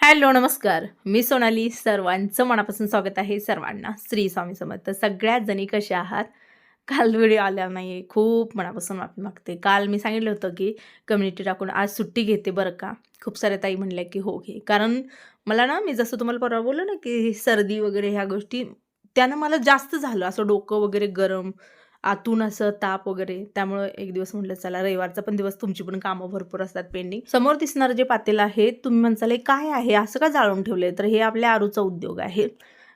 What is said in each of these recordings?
Hello नमस्कार. मी सोनाली. सर्वांचं मनापासून स्वागत आहे सर्वांना. श्री स्वामी समर्थ. सगळ्यात जणी कसे आहात? काल व्हिडिओ आल्या नाही खूप मनापासून माफी मागते. काल मी सांगितलं होतं की कम्युनिटी टाकून आज सुट्टी घेते बरं का. खूप साऱ्या ताई म्हणल्या की हो घे. कारण मला ना मी जसं तुम्हाला परवा बोललो ना की सर्दी वगैरे ह्या गोष्टी त्यानं मला जास्त झालं. असं डोकं वगैरे गरम आतून असं ताप वगैरे त्यामुळे एक दिवस म्हटलं चला रविवारचा पण दिवस तुमची पण कामं भरपूर असतात पेंडिंग समोर दिसणारं जे पातेल आहे तुम्ही म्हणसाल "हे काय आहे? असं का जाळून ठेवले तर हे आपल्या आरूचा उद्योग आहे.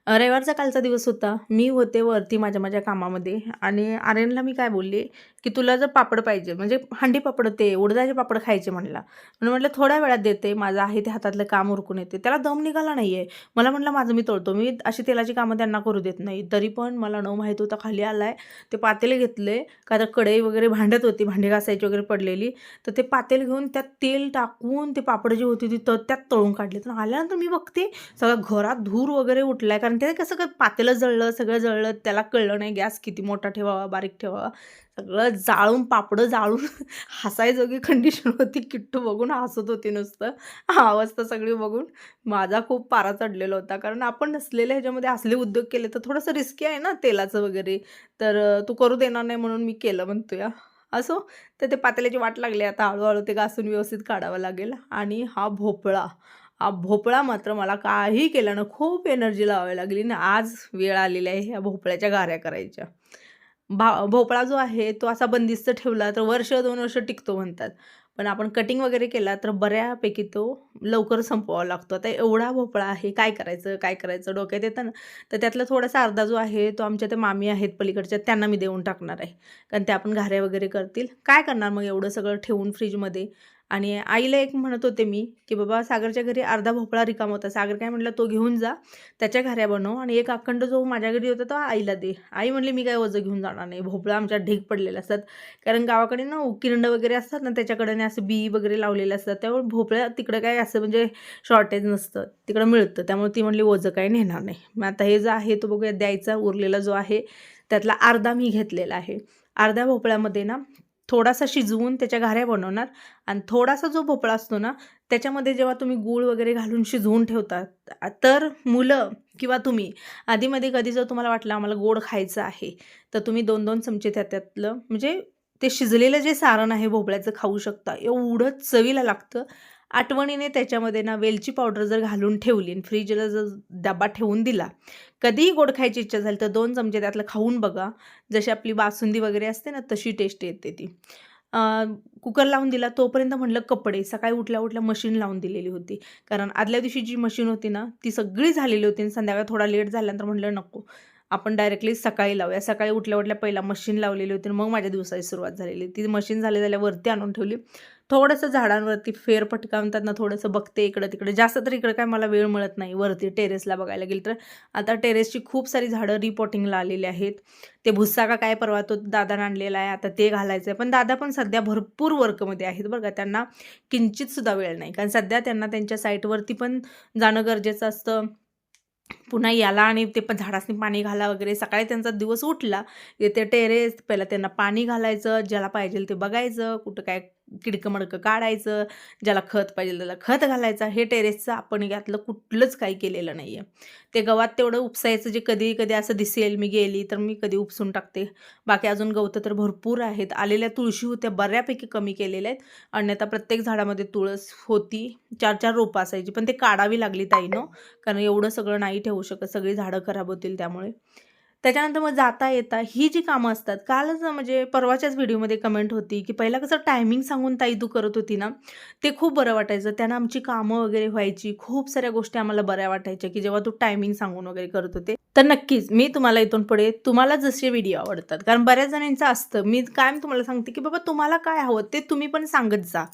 रविवारचा कालचा दिवस होता. मी होते वरती माझ्या माझ्या कामामध्ये आणि आर्यनला मी काय बोलले की तुला जर पापड पाहिजे म्हणजे हंडी पापड ते उडदाचे पापड खायचे म्हणला. म्हणून म्हटलं थोड्या वेळात देते माझं आहे ते हातातलं काम उरकून येते. त्याला दम निघाला नाही आहे मला म्हटलं माझं मी तळतो मी अशी तेलाची कामं त्यांना करू देत नाही. तरी पण मला न माहीत होता खाली आलाय. ते पातेले घेतले. का तर कढई वगैरे भांडत होती भांडी घासायची वगैरे पडलेली. तर ते पातेल घेऊन त्यात तेल टाकून ते पापड जी होती ती तर त्यात तळून काढले. तर आल्यानंतर मी बघते सगळं घरात धूर वगैरे उठलाय. कारण ते कसं काय पातेलं जळलं सगळं जळलं. त्याला कळलं नाही गॅस किती मोठा ठेवावा बारीक ठेवावा. सगळं जाळून पापडं जाळून हसायजोगी कंडिशन होती. किट्टू बघून हसत होती नुसतं. हा अवस्था सगळी बघून माझा खूप पारा चढलेला होता. कारण आपण नसलेल्या ह्याच्यामध्ये असले उद्योग केले तर थोडंसं रिस्की आहे ना तेलाचं वगैरे. तर तू करू देणार नाही म्हणून मी केलं म्हणतो या असो. तर ते पातेल्याची वाट लागली. आता हळूहळू ते घासून व्यवस्थित काढावं लागेल. आणि हा भोपळा. हा भोपळा मात्र मला काही केल्यानं ना खूप एनर्जी लावावी लागली. ना आज वेळ आलेली आहे ह्या भोपळ्याच्या गाऱ्या करायच्या. भा भोपळा जो आहे तो असा बंदिस्त ठेवला तर वर्ष दोन वर्ष टिकतो म्हणतात. पण आपण कटिंग वगैरे केला तर बऱ्यापैकी तो लवकर संपवावा लागतो. आता एवढा भोपळा आहे काय करायचं काय करायचं? डोक्यात येतं ना. तर त्यातला थोडासा अर्धा जो आहे तो आमच्या ते मामी आहेत पलीकडच्या त्यांना मी देऊन टाकणार आहे. कारण ते आपण घाऱ्या वगैरे करतील. काय करणार मग एवढं सगळं ठेवून फ्रीजमध्ये आणि आईला एक म्हणत होते मी की बाबा सागरच्या घरी अर्धा भोपळा रिकाम होता. सागर काय म्हटलं तो घेऊन जा त्याच्या घऱ्या बनव आणि एक अखंड जो माझ्या घरी होता तो आईला दे. आई म्हणली मी काय वजं घेऊन जाणार नाही. भोपळा आमच्या ढीग पडलेले असतात. कारण गावाकडे ना उकिरंड वगैरे असतात ना त्याच्याकडे असं बी वगैरे लावलेले असतात त्यामुळे भोपळ्या तिकडं काय असं म्हणजे शॉर्टेज नसतं. तिकडं मिळतं. त्यामुळे ती म्हणली ओझं काही नेणार नाही. मग आता हे जो आहे तो बघूया द्यायचा उरलेला जो आहे त्यातला अर्धा मी घेतलेला आहे. अर्ध्या भोपळ्यामध्ये ना थोडासा शिजवून त्याच्या घाऱ्या बनवणार. आणि थोडासा जो भोपळा असतो ना त्याच्यामध्ये जेव्हा तुम्ही गूळ वगैरे घालून शिजवून ठेवता तर मुलं किंवा तुम्ही आधीमध्ये कधी जर तुम्हाला वाटलं आम्हाला गोड खायचं आहे तर तुम्ही दोन दोन चमचे त्या त्यातलं म्हणजे ते शिजलेलं जे सारण आहे भोपळ्याचं खाऊ शकता. एवढं चवीला लागतं. आठवणीने त्याच्यामध्ये ना वेलची पावडर जर घालून ठेवली आणि फ्रीजला जर डबा ठेवून दिला कधीही गोड खायची इच्छा झाली तर दोन चमचे त्यातलं खाऊन बघा. जशी आपली बासुंदी वगैरे असते ना तशी टेस्ट येते ती. कुकर लावून दिला तोपर्यंत म्हणलं कपडे. सकाळी उठल्या उठल्या मशीन लावून दिलेली होती. कारण आदल्या दिवशी जी मशीन होती ना ती सगळी झालेली होती आणि संध्याकाळी थोडा लेट झाल्यानंतर म्हटलं नको आपण डायरेक्टली सकाळी लावूया. सकाळी उठल्या उठल्या पहिला मशीन लावलेली होती मग माझ्या दिवसाची सुरुवात झालेली. ती मशीन झाली झाल्या वरती आणून ठेवली. थोडंसं झाडांवरती फेर म्हणतात ना थोडंसं बघते इकडं तिकडे. जास्त तर इकडं काय मला वेळ मिळत नाही वरती टेरेसला बघायला गेलं तर. आता टेरेसची खूप सारी झाडं रिपोर्टिंगला आलेली आहेत. ते भुस्सा का काय परवा तो दादानं आणलेला आहे आता ते घालायचं आहे. पण दादा पण सध्या भरपूर वर्कमध्ये आहेत बरं का. त्यांना किंचितसुद्धा वेळ नाही. कारण सध्या त्यांना त्यांच्या साईटवरती पण जाणं गरजेचं असतं. पुन्हा याला आणि ते पण झाडासनी पाणी घाला वगैरे. सकाळी त्यांचा दिवस उठला. येते टेरेस पहिला त्यांना पाणी घालायचं ज्याला पाहिजे ते बघायचं कुठं काय किडकं मडकं काढायचं ज्याला खत पाहिजे त्याला खत घालायचं. हे टेरेसचं आपण यातलं कुठलंच काही केलेलं नाही आहे ते गवात तेवढं उपसायचं जे कधी कधी असं दिसेल मी गेली तर मी कधी उपसून टाकते. बाकी अजून गवतं तर भरपूर आहेत. आलेल्या तुळशी होत्या बऱ्यापैकी कमी केलेल्या आहेत. अन्यथा प्रत्येक झाडामध्ये तुळस होती चार चार रोपं असायची पण ते काढावी लागली ताईनं. कारण एवढं सगळं नाही ठेवू शकत. सगळी झाडं खराब होतील त्यामुळे. त्याच्यानंतर मग जाता येता ही जी कामं असतात कालच म्हणजे परवाच्याच व्हिडिओमध्ये कमेंट होती की पहिला कसं टायमिंग सांगून ताई तू करत होती ना ते खूप बरं वाटायचं. त्यानं आमची कामं वगैरे व्हायची खूप साऱ्या गोष्टी आम्हाला बऱ्या वाटायच्या की जेव्हा तू टायमिंग सांगून वगैरे करत होते. तर नक्कीच मी तुम्हाला इथून पुढे तुम्हाला जसे व्हिडिओ आवडतात. कारण बऱ्याच जणांचं असतं. मी कायम तुम्हाला सांगते की बाबा तुम्हाला काय हवं ते तुम्ही पण सांगत जा.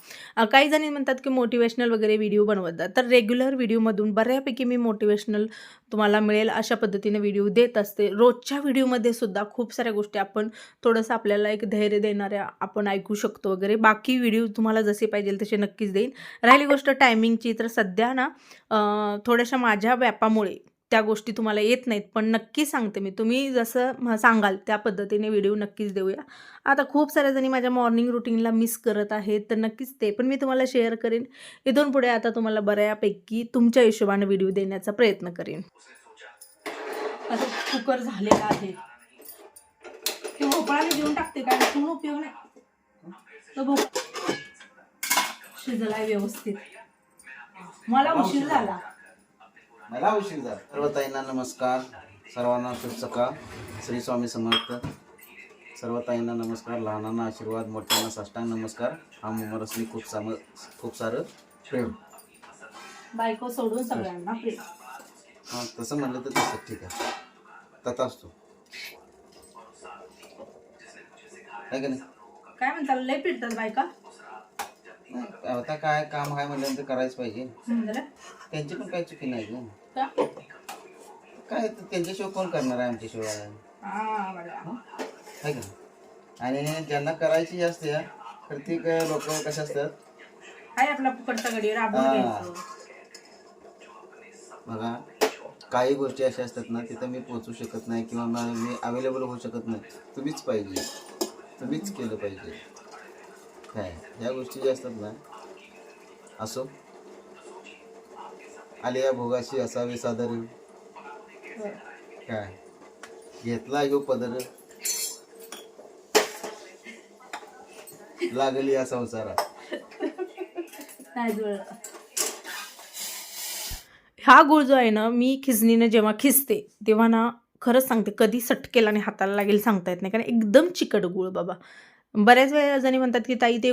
काही जणी म्हणतात की मोटिवेशनल वगैरे व्हिडिओ बनवत जा. तर रेग्युलर व्हिडिओमधून बऱ्यापैकी मी मोटिवेशनल तुम्हाला मिळेल अशा पद्धतीने व्हिडिओ देत असते. रोजच्या व्हिडिओमध्ये सुद्धा खूप साऱ्या गोष्टी आपण थोडंसं आपल्याला एक धैर्य देणाऱ्या आपण ऐकू शकतो वगैरे. बाकी व्हिडिओ तुम्हाला जसे पाहिजे तसे नक्कीच देईन. राहिली गोष्ट टायमिंगची तर सध्या ना थोड्याशा माझ्या व्यापामुळे त्या गोष्टी तुम्हाला येत नाहीत पण नक्की सांगते मी. तुम्ही जसं म- सांगाल त्या पद्धतीने व्हिडिओ नक्कीच देऊया. आता खूप साऱ्या जणी माझ्या मॉर्निंग रुटीनला मिस करत आहेत तर नक्कीच ते पण मी तुम्हाला शेअर करेन. इथून पुढे आता तुम्हाला बऱ्यापैकी तुमच्या हिशोबाने व्हिडिओ देण्याचा प्रयत्न करेन. आता कुकर झालेला आहे. ते भोपळा मी देऊन टाकते काय ठेवून उपयोग नाही. तो भोप शिजलाय व्यवस्थित. मला उशीर झाला. मला उशीर झाला. सर्व ताईंना नमस्कार. सर्वांना शुभ सकाळ श्री स्वामी समर्थ. सर्व ताईंना नमस्कार. लहानांना आशीर्वाद. मोठ्यांना साष्टांग नमस्कार. हा मुमरसनी खूप साम खूप सारं प्रेम. बायको सोडून सगळ्यांना प्रेम. हां तसं म्हणलं तर तसं ठीक आहे. तथा असतो आहे का नाही? काय म्हणता? लय पिडतात बायका. नाही, आता काय काम आहे म्हणल्यानंतर करायच पाहिजे. त्यांची पण काही चुकी नाही गं. का? काय ते त्यांच्याशिवाय कोण करणार आहे आमच्याशिवाय हा बघा. आहे का? आणि ज्यांना करायची असते प्रत्येक लोक कसे असतात? हाय आपला फुकटचा गडी राबून. घ्यायचं. बघा काही गोष्टी अशा असतात ना तिथं मी पोचू शकत नाही किंवा म- मी अवेलेबल होऊ शकत नाही. तुम्हीच पाहिजे. तुम्हीच केलं पाहिजे. काय? ह्या गोष्टी ज्या असतात ना असो. आलिया भोगाशी असावे सादर. काय? घेतला घेऊ पदर. लागली या संसारात. हा गुळ जो आहे ना मी खिसणीनं जेव्हा खिसते तेव्हा ना खरंच सांगते कधी सटकेल आणि हाताला लागेल सांगता येत नाही. कारण एकदम चिकट गुळ बाबा. बऱ्याच वेळा जणी म्हणतात की ताई ते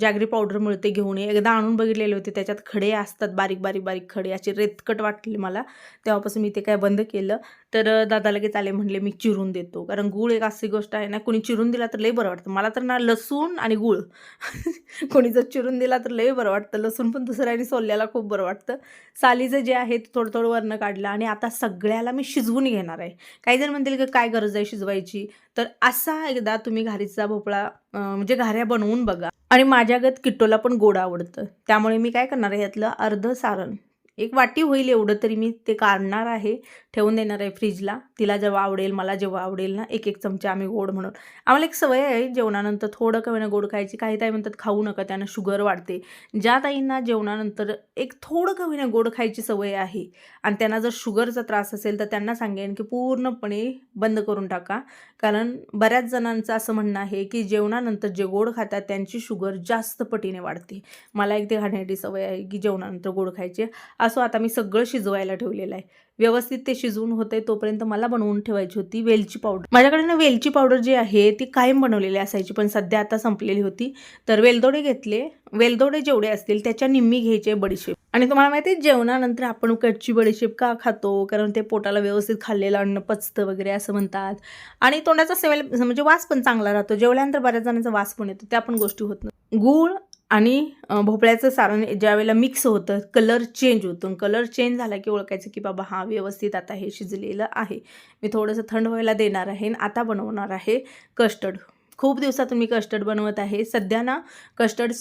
जॅगरी पावडर मिळते घेऊन ये. एकदा आणून बघितलेले होते त्याच्यात खडे असतात बारीक बारीक बारीक खडे असे रेतकट वाटले मला. तेव्हापासून मी ते काय बंद केलं. तर दादा लगेच आले म्हणले मी चिरून देतो. कारण गुळ एक अशी गोष्ट आहे ना कोणी चिरून दिला तर लई बरं वाटतं. मला तर ना लसूण आणि गुळ. कोणी जर चिरून दिला तर लई बरं वाटतं. लसूण पण दुसऱ्याने सोलल्याला खूप बरं वाटतं. सालीचं जे आहे ते थोडं थोडं वरनं काढलं आणि आता सगळ्याला मी शिजवून घेणार आहे. काही जण म्हणतील की काय गरज आहे शिजवायची? तर असा एकदा तुम्ही घारीचा भोपळा म्हणजे घाऱ्या बनवून बघा. आणि माझ्यागत किट्टोला पण गोड आवडतं. त्यामुळे मी काय करणार आहे यातलं अर्ध सारण एक वाटी होईल एवढं तरी मी ते काढणार आहे. ठेवून देणार आहे फ्रीजला. तिला जेव्हा आवडेल मला जेव्हा आवडेल ना एक एक चमचा आम्ही गोड म्हणून. आम्हाला एक सवय आहे जेवणानंतर थोडं कमी गोड खायची. काही ताई म्हणतात खाऊ नका त्यानं शुगर वाढते. ज्या ताईंना जेवणानंतर एक थोडं कमी गोड खायची सवय आहे आणि त्यांना जर शुगरचा त्रास असेल तर त्यांना सांगेन की पूर्णपणे बंद करून टाका. कारण बऱ्याच जणांचं असं म्हणणं आहे की जेवणानंतर जे गोड खातात त्यांची शुगर जास्त पटीने वाढते. मला एक ते खाण्याची सवय आहे की जेवणानंतर गोड खायची. असो आता मी सगळं शिजवायला ठेवलेलं आहे. व्यवस्थित ते शिजवून होते तोपर्यंत मला बनवून ठेवायची होती वेलची पावडर. माझ्याकडे ना वेलची पावडर जी आहे ती कायम बनवलेली असायची पण सध्या आता संपलेली होती. तर वेलदोडे घेतले. वेलदोडे जेवढे असतील त्याच्या निम्मी घ्यायचे बडीशेप. आणि तुम्हाला माहिती आहे जेवणानंतर आपण कच्ची बडीशेप का खातो? कारण ते पोटाला व्यवस्थित खाल्लेलं अन्न पचतं वगैरे असं म्हणतात. आणि तोंडाचा सेवेल म्हणजे वास पण चांगला राहतो. जेवल्यानंतर बऱ्याच जणांचा वास पण येतो. त्या पण गोष्टी होत नाही गूळ आणि भोपळ्याचं सारण ज्यावेळेला मिक्स होतं कलर चेंज होतो. कलर चेंज झाला की ओळखायचं की बाबा हा व्यवस्थित आता हे शिजलेलं आहे. मी थोडंसं थंड व्हायला देणार आहे आणि आता बनवणार आहे कस्टर्ड खूप दिवसातून मी कस्टर्ड बनवत आहे. सध्या ना कस्टर्ड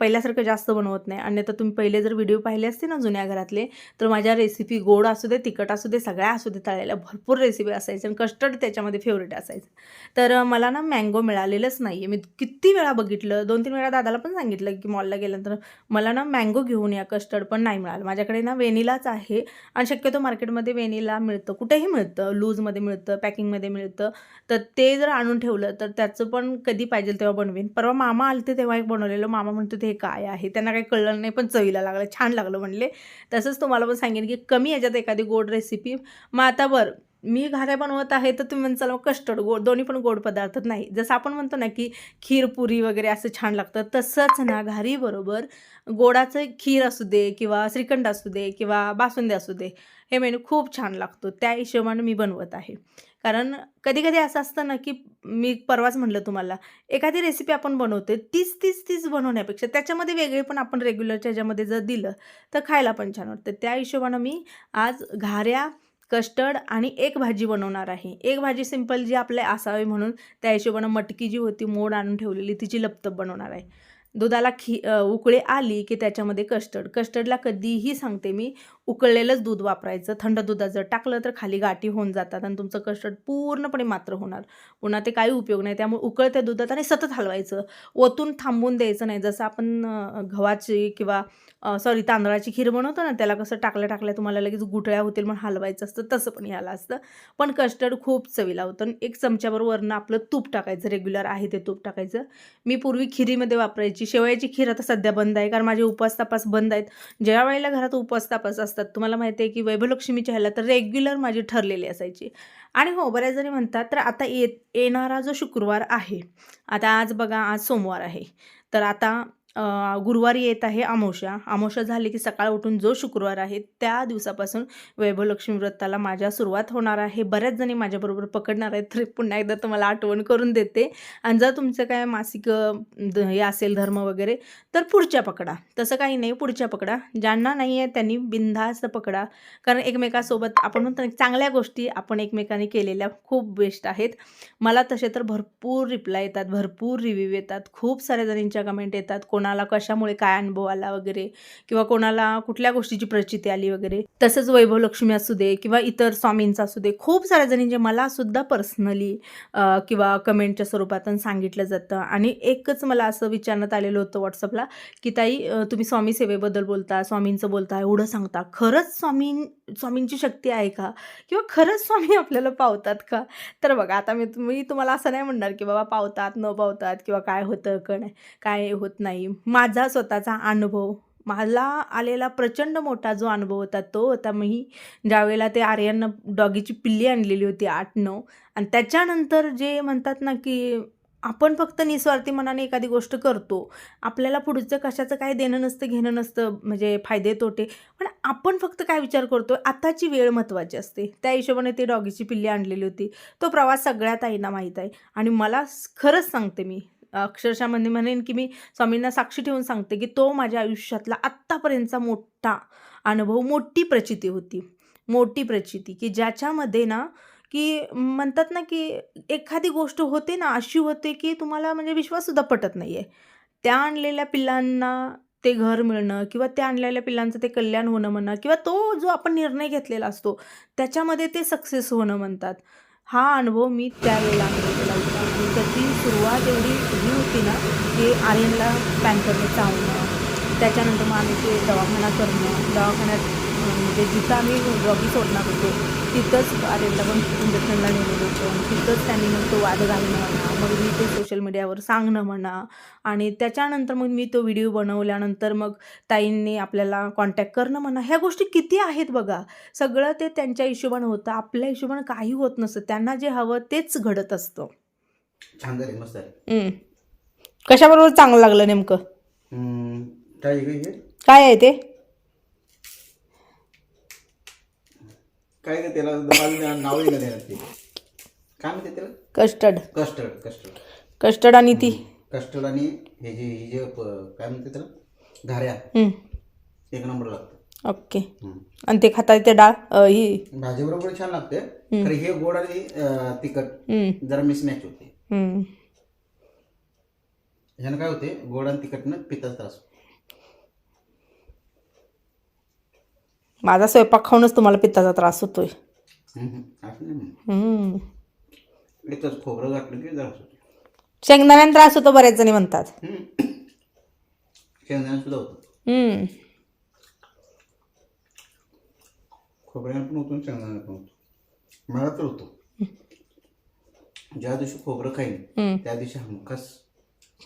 पहिल्यासारखं जास्त बनवत नाही. आणि आता तुम्ही पहिले जर व्हिडिओ पाहिले असते ना जुन्या घरातले तर माझ्या रेसिपी गोड असू दे तिखट असू दे सगळ्या असू दे तळायला भरपूर रेसिपी असायच्या आणि कस्टर्ड त्याच्यामध्ये फेवरेट असायचं. तर मला ना मँगो मिळालेलंच नाही आहे मी किती वेळा बघितलं दोन तीन वेळा दादाला पण सांगितलं की मॉलला गेल्यानंतर मला ना मँगो घेऊन या कस्टर्ड पण नाही मिळालं. माझ्याकडे ना वेनिलाच आहे आणि शक्यतो मार्केटमध्ये वेनिला मिळतं कुठेही मिळतं लूजमध्ये मिळतं पॅकिंगमध्ये मिळतं. तर ते जर आणून ठेवलं तर त्याचं पण कधी पाहिजे तेव्हा बनवेन. परवा मामा आलते तेव्हा एक बनवलेलं. मामा म्हणतो ते हे काय आहे? त्यांना काही कळलं नाही पण चवीला लागलं छान लागलं म्हणले. तसंच तुम्हाला पण सांगेन की कमी याच्यात एखादी गोड रेसिपी मग आता बरं मी घाऱ्या बनवत आहे तर तुम्ही म्हणसाल कस्टर्ड गोड दोन्ही पण गोड पदार्थ. नाही जसं आपण म्हणतो ना की खीर पुरी वगैरे असं छान लागतं तसंच ना घारीबरोबर गोडाचं खीर असू दे किंवा श्रीखंड असू दे किंवा बासुंदी असू दे हे मेनू खूप छान लागतो त्या हिशोबानं मी बनवत आहे. कारण कधी कधी असं असतं ना की मी परवाच म्हटलं तुम्हाला एखादी रेसिपी आपण बनवते तीच तीच तीच बनवण्यापेक्षा त्याच्यामध्ये वेगळे पण आपण रेग्युलरच्या ह्याच्यामध्ये जर दिलं तर खायला पण छान वाटतं. त्या हिशोबानं मी आज घाऱ्या कस्टर्ड आणि एक भाजी बनवणार आहे. एक भाजी सिंपल जी आपल्या असावी म्हणून त्या हिशोबानं मटकी जी होती मोड आणून ठेवलेली तिची लपतप बनवणार आहे. दुधाला खी उकळी आली की त्याच्यामध्ये कस्टर्ड. कस्टर्डला कधीही सांगते मी उकळलेलंच दूध वापरायचं. थंड दुधात जर टाकलं तर खाली गाठी होऊन जातात आणि तुमचं कस्टर्ड पूर्णपणे मात्र होणार. पुन्हा ते काही उपयोग नाही. त्यामुळे उकळत्या दुधात आणि सतत हलवायचं. ओतून थांबून द्यायचं नाही. जसं आपण गव्हाची किंवा सॉरी तांदळाची खीर बनवतो ना त्याला कसं टाकल्या टाकल्या तुम्हाला लगेच गुठळ्या होतील म्हणून हलवायचं असतं. तसं पण यायला असतं. पण कस्टर्ड खूप चवीला होतं. आणि एक चमच्यावर वरनं आपलं तूप टाकायचं. रेग्युलर आहे ते तूप टाकायचं. मी पूर्वी खिरीमध्ये वापरायची. शेवयाची खीर आता सध्या बंद आहे. कारण माझे उपवास तपास बंद आहेत. ज्या वेळेला घरात उपवास तपास असतात. तुम्हाला माहिती आहे की वैभवलक्ष्मीच्या ह्याला तर रेग्युलर माझी ठरलेली असायची. आणि हो बऱ्याच जणी म्हणतात तर आता ये येणारा जो शुक्रवार आहे आता आज बघा आज सोमवार आहे. तर आता गुरुवारी येत आहे आमोशा. आमोशा झाली की सकाळ उठून जो शुक्रवार आहे त्या दिवसापासून वैभवलक्ष्मी व्रताला माझ्या सुरुवात होणार आहे. बऱ्याच जणी माझ्याबरोबर पकडणार आहेत तर पुन्हा एकदा तुम्हाला आठवण करून देते. आणि जर तुमचं काय मासिक द- हे असेल धर्म वगैरे तर पुढच्या पकडा. तसं काही नाही पुढच्या पकडा. ज्यांना नाही आहे त्यांनी बिनधास्त पकडा. कारण एकमेकासोबत आपण म्हणतो चांगल्या गोष्टी आपण एकमेकांनी केलेल्या खूप बेस्ट आहेत. मला तसे तर भरपूर रिप्लाय येतात भरपूर रिव्ह्यू येतात. खूप साऱ्या जणींच्या कमेंट येतात. कोण कोणाला कशामुळे काय अनुभव आला वगैरे किंवा कोणाला कुठल्या गोष्टीची प्रचिती आली वगैरे तसंच वैभव लक्ष्मी असू दे किंवा इतर स्वामींचा असू दे खूप साऱ्या जे मला सुद्धा पर्सनली किंवा कमेंटच्या स्वरूपातून सांगितलं जातं. आणि एकच मला असं विचारण्यात आलेलं होतं व्हॉट्सअपला की ताई तुम्ही स्वामी सेवेबद्दल बोलता स्वामींचं बोलता एवढं सांगता खरंच स्वामी स्वामींची शक्ती आहे का? किंवा खरंच स्वामी आपल्याला पावतात का? तर बघा आता मी तुम्ही तुम्हाला असं नाही म्हणणार की बाबा पावतात न पावतात किंवा काय होतं का नाही काय होत नाही. माझा स्वतःचा अनुभव. मला आलेला प्रचंड मोठा जो अनुभव होता तो होता मी ज्यावेळेला ते आर्यन डॉगीची पिल्ली आणलेली होती आठ नऊ. आणि त्याच्यानंतर जे म्हणतात ना की आपण फक्त निस्वार्थी मनाने एखादी गोष्ट करतो आपल्याला पुढचं कशाचं काय देणं नसतं घेणं नसतं म्हणजे फायदे तोटे. पण आपण फक्त काय विचार करतो आताची वेळ महत्त्वाची असते. त्या हिशोबाने ते डॉगीची पिल्ली आणलेली होती. तो प्रवास सगळ्यात आईना माहीत आहे. आणि मला खरंच सांगते मी अक्षरशः म्हणजे म्हणेन की मी स्वामींना साक्षी ठेवून सांगते की तो माझ्या आयुष्यातला आत्तापर्यंतचा मोठा अनुभव मोठी प्रचिती होती. मोठी प्रचिती की ज्याच्यामध्ये ना की म्हणतात ना की एखादी गोष्ट होते ना अशी होते की तुम्हाला म्हणजे विश्वाससुद्धा पटत नाही आहे त्या आणलेल्या पिल्लांना ते घर मिळणं किंवा त्या आणलेल्या पिल्लांचं ते कल्याण होणं म्हणणं किंवा तो जो आपण निर्णय घेतलेला असतो त्याच्यामध्ये ते सक्सेस होणं म्हणतात. हा अनुभव मी त्यावेळेला अनुभवलेला होता. आणि त्याची सुरुवात एवढी ही होती ना की आर्यनला पॅन्करने चावणं त्याच्यानंतर मग आम्ही ते दवाखाना करणं दवाखान्यात म्हणजे जिथं आम्ही डॉगी सोडणार होतो तिथंच आर्यनला पण इंजेक्शनला नेलेलं होतं. तिथंच त्यांनी मग तो वाद घालणं म्हणा मग मी ते सोशल मीडियावर सांगणं म्हणा. आणि त्याच्यानंतर मग मी तो व्हिडिओ बनवल्यानंतर मग ताईंनी आपल्याला कॉन्टॅक्ट करणं म्हणा ह्या गोष्टी किती आहेत बघा. सगळं ते त्यांच्या हिशोबानं होतं. आपल्या हिशोबानं काही होत नसतं. त्यांना जे हवं तेच घडत असतं. छान झाली मस्त हम्म. कशाबरोबर चांगलं लागलं नेमकं? हम्म, काय आहे हे काय आहे ते? काय का त्याला? नाव का त्याला? ते काय म्हणते त्याला? कस्टर्ड. Custard custard. कस्टर्ड आणि ती. कस्टर्ड आणि हे जे हे जे प- काय म्हणते त्याला? घाऱ्या. हम्म. एक नंबर लागतं. ओके. हम्म. आणि ते खाता ते डाळ अ, ही? भाजीबरोबर छान लागते. खरं हे गोड आणि अं, तिखट. हम्म. जरा मिसमॅच होते. हम्म. ह्यानं काय होते गोड आणि तिखटनं पित्ताचा त्रास होतो. माझा स्वयंपाक खाऊनच तुम्हाला पित्ताचा त्रास होतोय हम्म, हम्म. असं नाही म्हणत. हम्म. एकच खोबरं घातलं की जरा होते शेंगदाण्याने त्रास होतो बऱ्याच जणी म्हणतात शेंगदाणा सुद्धा होतं हम्म. खोबऱ्यानं पण होतो आणि शेंगदाण्यानं पण होतो मला तर होतो ज्या दिवशी खोबरं खाईन. त्या दिवशी हमखास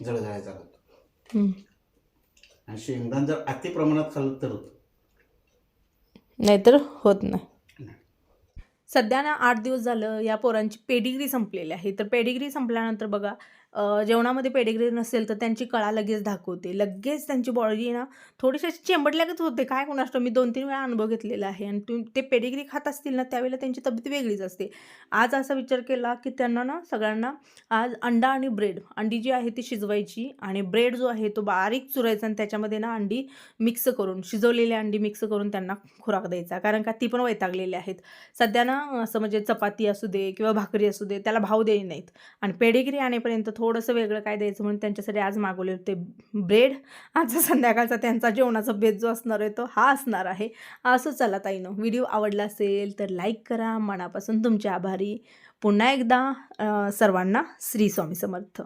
जळजळायचा हम्म. आणि शेंगदाण जर अति प्रमाणात खाल्लं तर होतं. नाहीतर होत नाही. सध्या ना आठ दिवस झालं या पोरांची पेडिग्री संपलेली आहे. तर पेडिग्री संपल्यानंतर बघा जेवणामध्ये पेडिग्री नसेल तर त्यांची कळा लगेच दाखवते. लगेच त्यांची बॉडी ना थोडीशी अशी चेंबटल्यागत होते. काय कोणाष्ट मी दोन तीन वेळा अनुभव घेतलेला आहे. आणि तुम्ही ते पेडिग्री खात असतील ना त्यावेळेला त्यांची तब्येत वेगळीच असते. आज असा विचार केला की त्यांना ना सगळ्यांना आज अंडा आणि ब्रेड अंडी जी आहे ती शिजवायची आणि ब्रेड जो आहे तो बारीक चुरायचा आणि त्याच्यामध्ये ना अंडी मिक्स करून शिजवलेली अंडी मिक्स करून त्यांना खुराक द्यायचा. कारण का ती पण वैतागलेली आहेत. सध्या ना असं म्हणजे चपाती असू दे किंवा भाकरी असू दे त्याला भाव देई नाहीत. आणि पेडिग्री आणेपर्यंत थोडंसं वेगळं काय द्यायचं म्हणून त्यांच्यासाठी आज मागवले होते ब्रेड आजचा संध्याकाळचा त्यांचा जेवणाचा बेत जो असणार आहे तो हा असणार आहे. असं चला ताईनं. व्हिडिओ आवडला असेल तर लाईक करा. मनापासून तुमचे आभारी. पुन्हा एकदा सर्वांना श्री स्वामी समर्थ.